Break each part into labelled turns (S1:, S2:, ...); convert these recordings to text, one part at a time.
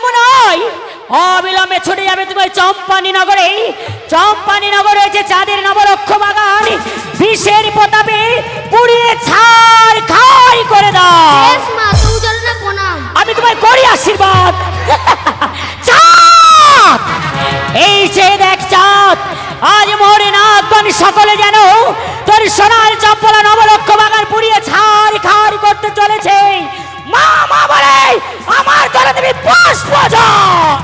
S1: বিলম্ব নয় অবিলম্বে ছুটে যাবে তুমি চম্পানি নগরে চম্পানি নগর রয়েছে চাঁদের নবরক্ষ বাগান বিষের প্রতাপে পুড়িয়ে ছাড় খাই করে দাও। আমি তোমার করি আশীর্বাদ। চাঁদ এই যে দেখ চাঁদ আজ মোরে নাগন সকলে যেন তোর সোনার চম্পলা নবলক্ষ বাগান পুড়িয়ে ছাড় খাড় করতে চলেছে। মা মা বলে, আমার দলে তুমি পুষ্প জল।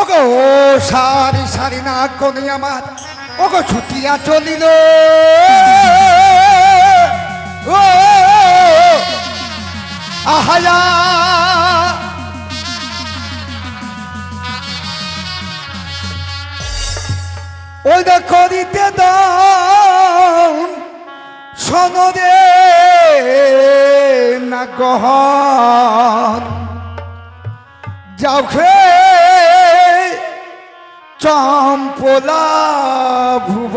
S2: ওগো, সারি সারি না কোনি আমার। ওগো, ছুটিয়া চলিল। আহায়া। ওই দেখো দিতে দাও সনদে না যাও খে চম্পলা ভুব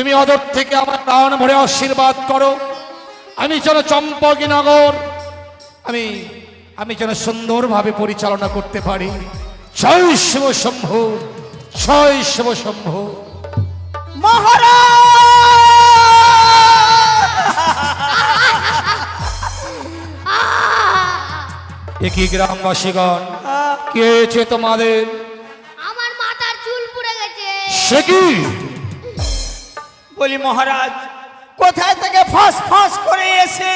S3: তুমি অদর থেকে আমার প্রাণ ভরে আশীর্বাদ করো। আমি যেন চম্পকী নগর আমি আমি যেন সুন্দরভাবে পরিচালনা করতে পারি। জয় শিব শম্ভু জয় শিব শম্ভু। একই গ্রামবাসীগণ কে তোমাদের?
S4: আমার মাথার চুল পুড়ে গেছে।
S3: সে কি?
S5: বলি মহারাজ কোথায় থেকে ফস ফস করে এসে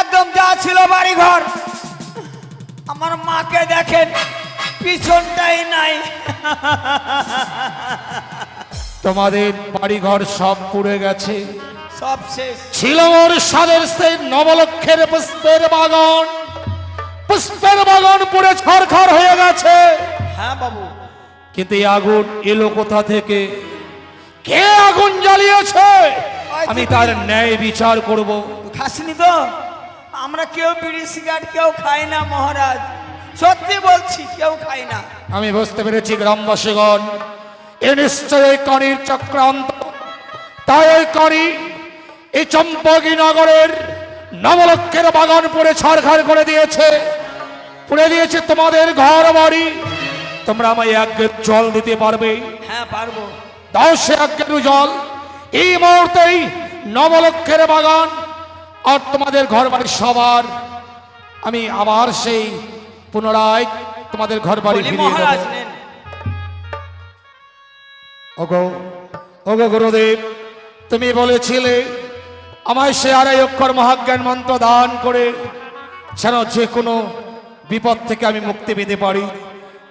S5: একদম যা ছিল বাড়ি ঘর আমার মাকে দেখেন পিছনটাই নাই।
S3: তোমাদের বাড়িঘর সব পুড়ে গেছে।
S5: সব শেষ।
S3: ছিল ওর সাদের সেই নবলক্ষের পুষ্পের বাগান। পুষ্পের বাগান পুড়ে ছড়খড় হয়ে গেছে।
S5: হ্যাঁ বাবু।
S3: কিন্তু এই আগুন এলো কোথা থেকে? কে আগুন জ্বালিয়েছে? আমি তার ন্যায় বিচার করব।
S5: খাসনি তো? আমরা কেউ বিড়ি সিগারেট কেউ খাই না মহারাজ। সত্যি বলছি কেউ খাই না।
S3: আমি বুঝতে পেরেছি গ্রামবাসীগণ এ নিশ্চয় এই কণির চক্রান্ত। তাই ওই কণি এই চম্পকী নগরের নবলক্ষের বাগান পুড়ে ছাড়খাড় করে দিয়েছে। পুড়ে দিয়েছে তোমাদের ঘর বাড়ি তোমরা আমায় এক জল দিতে পারবে?
S5: হ্যাঁ পারব।
S3: দাও সে এক গেটু জল। এই মুহূর্তেই নবলক্ষের বাগান আর তোমাদের ঘর বাড়ি সবার। আমি আবার সেই পুনরায় তোমাদের ঘর বাড়ি ফিরিয়ে
S5: মহারাজ
S3: ওগো ওগো গুরুদেব তুমি বলেছিলে আমায় সে আড়াই অক্ষর মহাজ্ঞান মন্ত্র দান করে যেন যে কোনো বিপদ থেকে আমি মুক্তি পেতে পারি।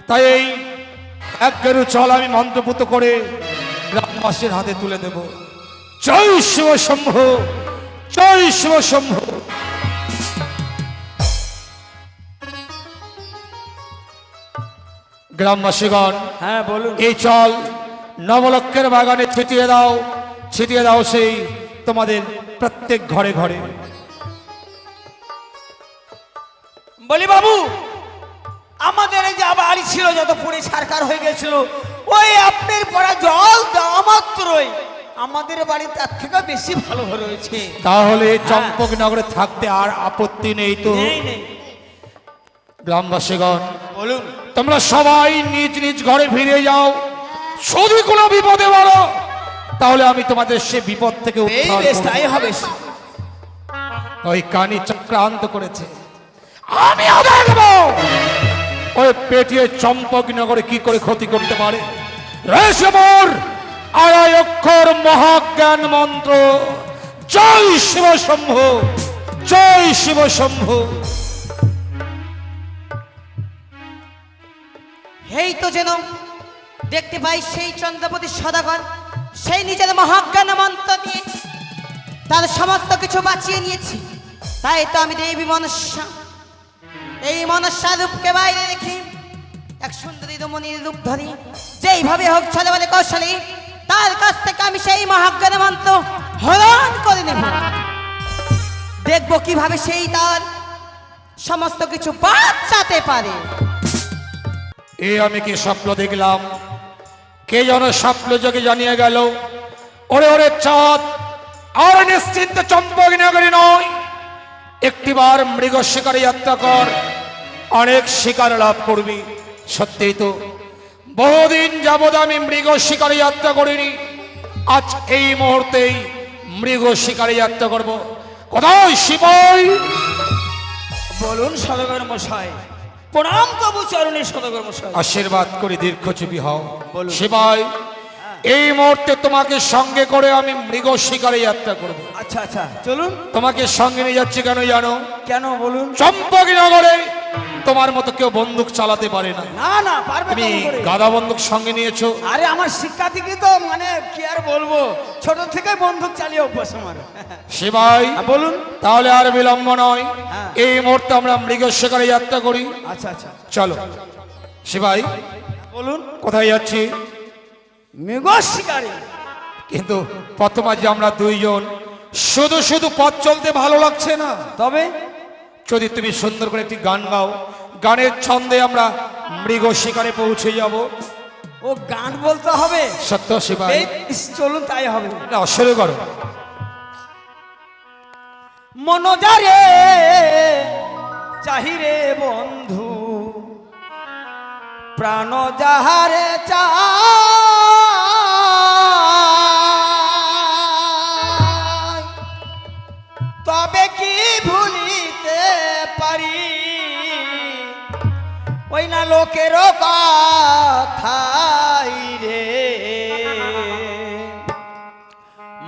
S3: তাই এই এক গেরু চল আমি মন্ত্রপুত করে গ্রামবাসীর হাতে তুলে দেব। জয় শিব শম্ভু জয় শিব শম্ভু। গ্রামবাসীগণ
S5: হ্যাঁ বলুন।
S3: এই চল নবলক্ষের বাগানে ছিটিয়ে দাও ছিটিয়ে দাও সেই তোমাদের প্রত্যেক ঘরে ঘরে।
S5: বলি বাবু আমাদের এই যা বাড়ি ছিল যত পুরে সরকার হয়ে গেছিল ওই আপনার পড়া জল দেওয়া মাত্রই আমাদের বাড়ি তার থেকে বেশি ভালো রয়েছে।
S3: তাহলে চম্পকনগরে থাকতে আর আপত্তি নেই তো?
S5: নেই নেই।
S3: গ্রামবাসীগণ
S5: বলুন।
S3: তোমরা সবাই নিজ নিজ ঘরে ফিরে যাও। যদি কোনো বিপদে বলো তাহলে আমি তোমাদের সে বিপদ থেকে।
S5: তাই হবে।
S3: ওই কানি চক্রান্ত করেছে। আমিও দেখব ওই পেটিয়ে চম্পকনগরে কি করে ক্ষতি করতে পারে? আড়াই অক্ষর মহাজ্ঞান মন্ত্র। জয় শিব শম্ভ, জয় শিব শম্ভ।
S6: এই তো যেন দেখতে পাই সেই চন্দ্রপতি সদাগর, সেই নিজের মহাজ্ঞান মন্ত্র দিয়ে তার সমস্ত কিছু বাঁচিয়ে নিয়েছি। তাই তো আমি দেবী মনস্যা এই মনস্যা রূপকে বাইরে রেখে এক সুন্দরী রমণীর রূপ ধরি, যেইভাবে হোক ছলে বলে কৌশলী, তার কাছ থেকে আমি সেই মহাজ্ঞান মন্ত্র হরণ করে নেব। দেখব কীভাবে সেই তার সমস্ত কিছু বাঁচাতে পারে।
S3: এ আমি কি স্বপ্ন দেখলাম? কে যেন স্বপ্ন যোগে জানিয়ে গেল, ওরে ওরে চাঁদ, আর নিশ্চিন্ত চম্পক নগরী নয়, একটিবার মৃগ শিকারে যাত্রা কর। অনেক শিকার লাভ করবি। সত্যিই তো। বহুদিন যাবৎ আমি মৃগ শিকারে যাত্রা করিনি। আজ এই মুহূর্তেই মৃগ শিকারে যাত্রা করব। কোথায় শিবই
S5: বলুন সদগর মশাই। প্রণাম তবু চরণে সদগর মশাই।
S3: আশীর্বাদ করে দীর্ঘজীবী হও।
S5: বলুন।
S3: শিবাই এই মুহূর্তে তোমাকে সঙ্গে করে আমি মৃগ শিকারে যাত্রা করব।
S5: আচ্ছা আচ্ছা। চলুন।
S3: তোমাকে সঙ্গে নিয়ে যাচ্ছি কেন জানো?
S5: কেন বলুন?
S3: চম্পকনগরে তোমার মতো কেউ বন্দুক চালাতে পারে না।
S5: না না পারবে
S3: তুমি গাদা বন্দুক সঙ্গে নিয়েছো?
S5: আরে আমার শিক্ষা থেকে তো মানে কি আর বলব? ছোট থেকে বন্দুক চালিয়ে অভ্যাস আমার।
S3: শিবাই
S5: হ্যাঁ, বলুন।
S3: তাহলে আর বিলম্ব নয়।
S5: হ্যাঁ।
S3: এই মুহূর্তে আমরা মৃগ শিকারে যাত্রা করি।
S5: আচ্ছা আচ্ছা।
S3: চলো। শিবাই
S5: বলুন।
S3: কোথায় যাচ্ছি?
S5: মৃগ শিকারী
S3: কিন্তু প্রথমে যে আমরা দুইজন শুধু শুধু পথ চলতে ভালো লাগছে না।
S5: তবে?
S3: যদি তুমি সুন্দর করে একটি গান গাও গানের ছন্দে আমরা মৃগ শিকারে পৌঁছে যাব।
S5: ও গান বলতে হবে?
S3: সত্য শিবাই
S5: চলুন তাই হবে।
S3: না শুরু করো।
S5: মনোজারে চাহিরে বন্ধু প্রাণ যাহারে চায় লোকের কথাই রে।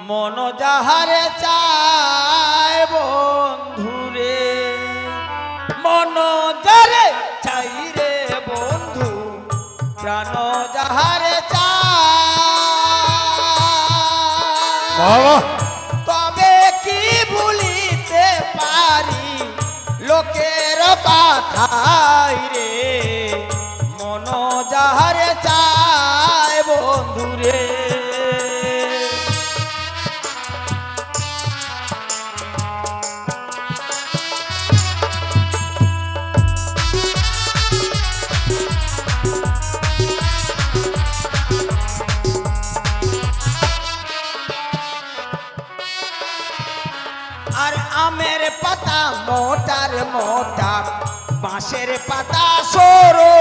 S5: মন যাহারে চায় বন্ধুরে মন যারে চাই রে বন্ধু প্রাণ যাহারে চায়। তবে কি ভুলিতে পারি লোকের কথাই রে। যাহারে চায় বন্ধুরে আর আমের পাতা মোটার মোটা বাঁশের পাতা সরো।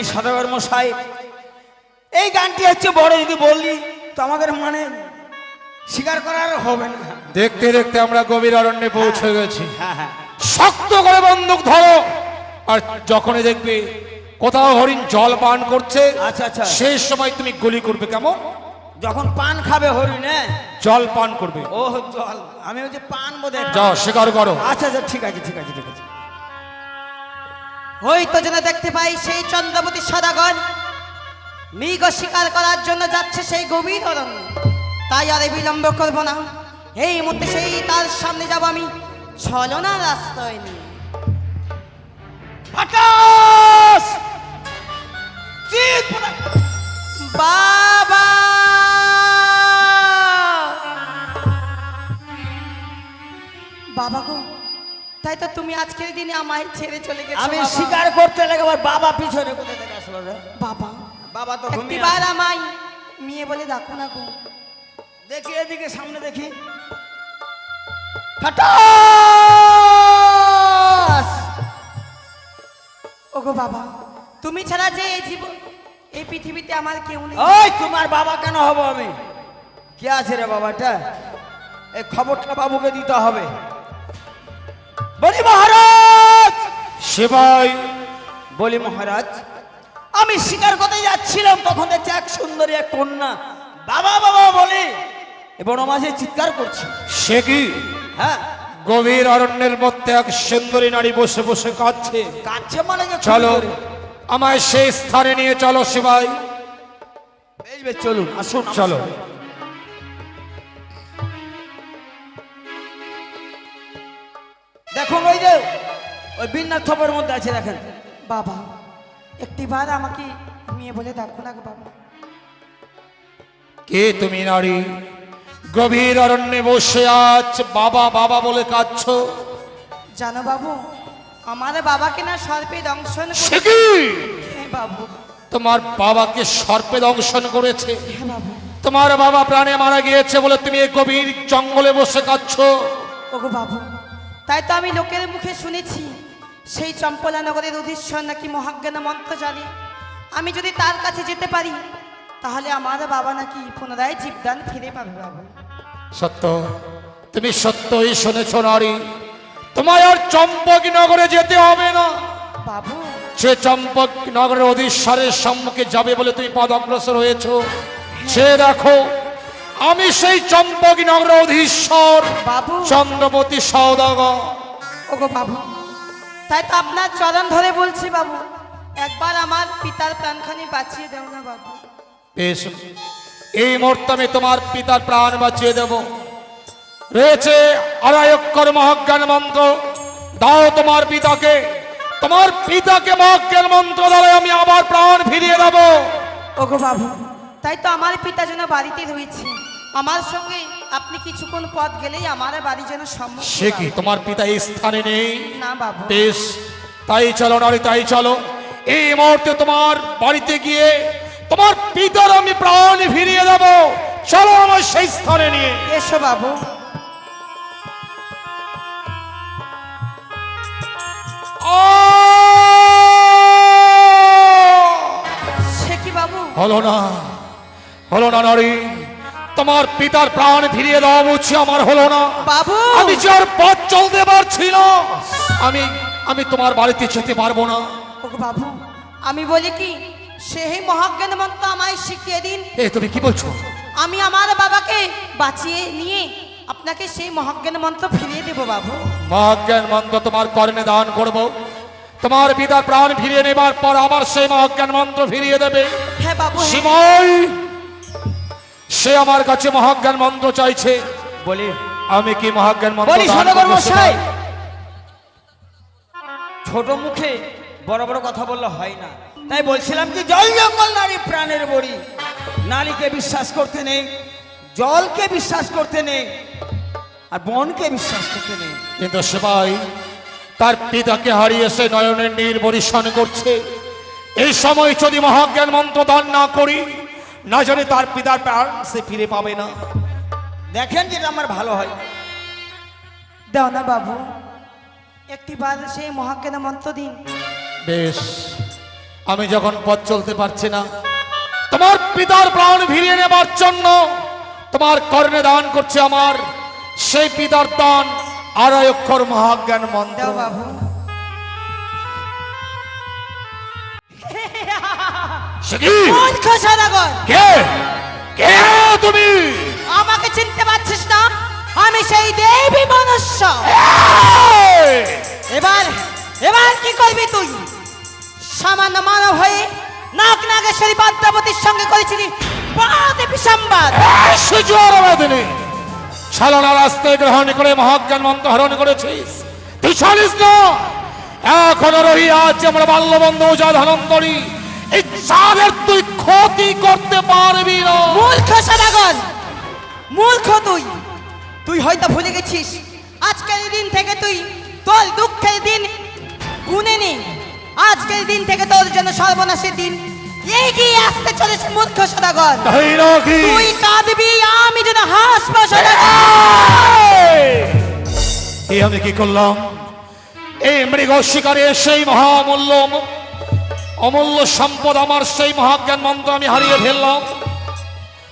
S5: বলি সদাগর মশাই এই গানটি হচ্ছে বড় যদি বললি তো আমাদের মানে স্বীকার করার হবে না।
S3: দেখতে দেখতে আমরা গভীর অরণ্যে পৌঁছে গেছি।
S5: হ্যাঁ হ্যাঁ।
S3: শক্ত করে বন্দুক ধরো আর যখনই দেখবে কোথাও হরিণ জল পান করছে
S5: আচ্ছা, আচ্ছা।
S3: সেই সময় তুমি গুলি করবে কেমন?
S5: যখন পান খাবে হরিণে
S3: জল পান করবে।
S5: ও জল। আমি ওই যে পান বোধ
S3: যাও শিকার করো।
S5: আচ্ছা আচ্ছা ঠিক আছে ঠিক আছে ঠিক আছে।
S6: হয়তো যেন দেখতে পাই সেই চন্দ্রবতী সদাগর। মৃগ শিকার করার জন্য যাচ্ছে সেই গভীর অরণ্য। তাই আর বিলম্ব করব না। এই মুহূর্তে সেই তার সামনে যাব আমি ছলনা রাস্তায় নিয়ে। বাবা! বাবা গো তাই তো তুমি আজকের দিনে আমায় ছেড়ে চলে গেছো
S5: আমি। স্বীকার করতে লাগে আমার বাবা পিছনে কোথা থেকে আসলো রে?
S6: বাবা
S5: বাবা তো আছে।
S6: আমায় মেয়ে বলে ডাকো না গো।
S5: দেখি এদিকে সামনে দেখি। হঠাৎ
S6: ওগো বাবা তুমি ছাড়া যে এই জীবন এই পৃথিবীতে আমার কেউ নেই।
S5: ওই তোমার বাবা কেন হব আমি? কে আছে রে বাবাটা? এই খবরটা বাবুকে দিতে হবে। বলি মহারাজ।
S3: সেবাই।
S5: বলি মহারাজ আমি শিকার করতে যাচ্ছিলাম তখন দেখছি এক সুন্দরী এক কন্যা। বাবা বাবা বলে। এবং মাঝে চিৎকার করছে।
S3: সে কি?
S5: হ্যাঁ।
S3: গভীর অরণ্যের মধ্যে এক সুন্দরী নারী বসে বসে কাঁদছে।
S5: কাছে মানে
S3: চলো। আমায় সেই স্থানে নিয়ে চলো
S5: বেশ চলুন আসুন
S3: চলো।
S5: দেখুন ওই যে ওই বিন্যাস থপের মধ্যে আছে দেখেন।
S6: বাবা একটি একটিবার আমাকে মেয়ে বলে ডাকো না বাবা।
S3: কে তুমি নারী? গভীর অরণ্যে বসে আছ বাবা বাবা বলে কাঁদছ?
S6: জানো বাবু আমার বাবাকে না সর্পে দংশন হ্যাঁ বাবু।
S3: তোমার বাবাকে সর্পে দংশন করেছে?
S6: হ্যাঁ বাবু।
S3: তোমার বাবা প্রাণে মারা গিয়েছে বলে তুমি এই গভীর জঙ্গলে বসে কাঁদছ?
S6: ওগো বাবু তাই তো আমি লোকের মুখে শুনেছি সেই চম্পলা নগরের অধীশ্বর নাকি মহাজ্ঞান মন্ত্র জানে। আমি যদি তার কাছে যেতে পারি তাহলে আমার বাবা নাকি পুনরায় জীবদান ফিরে পাবে বাবু।
S3: সত্য তুমি সত্যই শুনেছ নারী। তোমায় আর চম্পক নগরে যেতে হবে না।
S6: বাবু।
S3: সে চম্পক নগরের অধীশ্বরের সম্মুখে যাবে বলে তুমি পদ অগ্রসর হয়েছ সে দেখো আমি সেই চম্পক নগরের অধীশ্বর
S6: বাবু।
S3: চন্দ্রবতী সৌদাগর
S6: ওগো বাবু তাই তো আপনার চরণ ধরে বলছি বাবু একবার আমার পিতার প্রাণখানি বাঁচিয়ে দাও না বাবু।
S3: বেশ এই মুহূর্তে আমি তোমার পিতার প্রাণ বাঁচিয়ে দেব। রয়েছে আড়াই অক্ষর মহাজ্ঞান মন্ত্র দাও তোমার পিতাকে। তোমার পিতাকে মহাজ্ঞান মন্ত্র দ্বারা আমি আবার প্রাণ ফিরিয়ে দেব।
S6: ওগো বাবু তাই তো আমার পিতা যেন বাড়িতে রয়েছে। আমার সঙ্গে আপনি কিছুক্ষণ পথ গেলেই আমার বাড়ি যেন সম্মুখ
S3: সে কি? তোমার পিতা এই স্থানে নেই?
S6: না বাবু।
S3: বেশ তাই চলো নারী তাই চলো। এই মুহূর্তে তোমার বাড়িতে গিয়ে তোমার পিতার আমি প্রাণ ফিরিয়ে দেব। চলো আমার সেই স্থানে নিয়ে।
S6: এসো বাবু। সে কি বাবু?
S3: হলো না হলো না নারী। তোমার পিতার প্রাণ ফিরিয়ে দেওয়া বুঝছি আমার হলো না।
S6: বাবু!
S3: আমি যে আর পথ চলতে পারছি না। আমি আমি তোমার বাড়িতে যেতে পারব না।
S6: ওগো বাবু আমি বলি কি সেই মহাজ্ঞান মন্ত্র আমায় শিখিয়ে দিন।
S3: এ তুমি কি বলছো?
S6: আমি আমার বাবাকে বাঁচিয়ে নিয়ে আপনাকে সেই মহাজ্ঞান মন্ত্র ফিরিয়ে দেব বাবু।
S3: মহাজ্ঞান মন্ত্র তোমার কর্ণে দান করব। তোমার পিতার প্রাণ ফিরিয়ে নেবার পর আবার সেই মহাজ্ঞান মন্ত্র ফিরিয়ে দেবে।
S6: হ্যাঁ বাবু হ্যাঁ।
S3: সে আমার কাছে মহাজ্ঞান মন্ত্র চাইছে।
S5: বলি।
S3: আমি কি মহাজ্ঞান মন্ত্র
S5: বলি? ছোট মুখে বড় বড় কথা বললে হয় না। তাই বলছিলাম কি জল জঙ্গল নারী প্রাণের বড়ি। নারীকে বিশ্বাস করতে নেই জলকে বিশ্বাস করতে নেই আর বনকে বিশ্বাস করতে নেই।
S3: কিন্তু সেবাই তার পিতাকে হারিয়ে সে নয়নের নীর বরিশন করছে। এই সময় যদি মহাজ্ঞান মন্ত্র দান না করি না জানি তার পিতার প্রাণ সে ফিরে পাবে না।
S5: দেখেন যেটা আমার ভালো হয়।
S6: দাও না বাবু একটি বার সেই মহাজ্ঞান মন্ত্র দিন।
S3: বেশ আমি যখন পথ চলতে পারছি না তোমার পিতার প্রাণ ফিরিয়ে নেবার জন্য তোমার কর্ণে দান করছে আমার। সেই পিতার দান আড়াই অক্ষর মহাজ্ঞান মন্ত্র।
S6: বাবু।
S3: সে কি? তুমি?
S6: আমাকে চিনতে পারছিস না? আমি সেই দেবী মনুষ্য। এবার এবার কি করবি তুই? সামান্য মানব হয়ে নাক নাগেশ্বরী পদ্মাবতীর সঙ্গে করেছিলি বাদেবী সংবাদ।
S3: সুজোরবাদিনী ছলনা রাস্তায় গ্রহণ করে মহাজ্ঞান মন্ত্র হরণ করেছিস। তুই ছাড়িস না। এখনও রহি আছে আমরা বাল্যবন্ধু যা ধনন্তরী এই চাঁদের তুই ক্ষতি করতে পারবি না।
S6: মূর্খ সদাগর মূর্খ তুই তুই হয়তো ভুলে গেছিস আজকের দিন থেকে তুই তোর দুঃখের দিন গুনে নে। আজকের দিন থেকে তোর জন্য সর্বনাশের দিন এগিয়ে আসতে চলেছে মূর্খ সদাগর
S3: তাই
S6: কাঁদবি আমি যেন হাসবো সদাগর
S3: এই! আমি কি করলাম? এই মৃগ শিকারের সেই মহামূল্য অমূল্য সম্পদ আমার সেই মহাজ্ঞান মন্ত্র আমি হারিয়ে ফেললাম।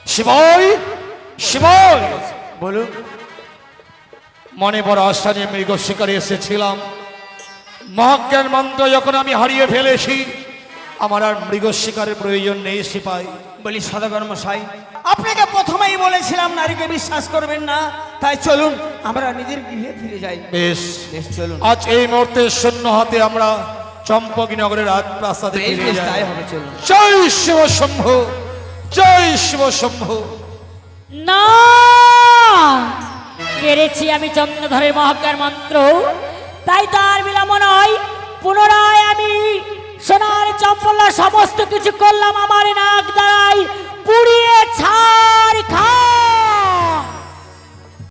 S3: শিবই শিবই।
S5: বলুন।
S3: মনে বড় আশা নিয়ে মৃগ শিকারে এসেছিলাম। মহাজ্ঞান মন্ত্র যখন আমি হারিয়ে ফেলেছি আমার আর মৃগ শিকারের প্রয়োজন নেই সিপাই।
S5: বলি সদাগর মশাই আপনাকে প্রথমেই বলেছিলাম নারীকে বিশ্বাস করবেন না। তাই চলুন আমরা নিজের গৃহে ফিরে যাই।
S3: বেশ।
S5: বেশ চলুন।
S3: আজ এই মুহূর্তে শূন্য হাতে আমরা চম্পকনগরের রাত প্রাসাদে ফিরে
S5: যায়।
S3: জয় শিব শম্ভ জয় শিব শম্ভ।
S1: না! পেরেছি আমি চন্দ্রধরের মহাকার মন্ত্র। তাই তার বিলম্ব নয়। পুনরায় আমি সোনার চম্পলা সমস্ত কিছু করলাম আমার নাক দ্বারাই। পুড়িয়ে ছাড় খা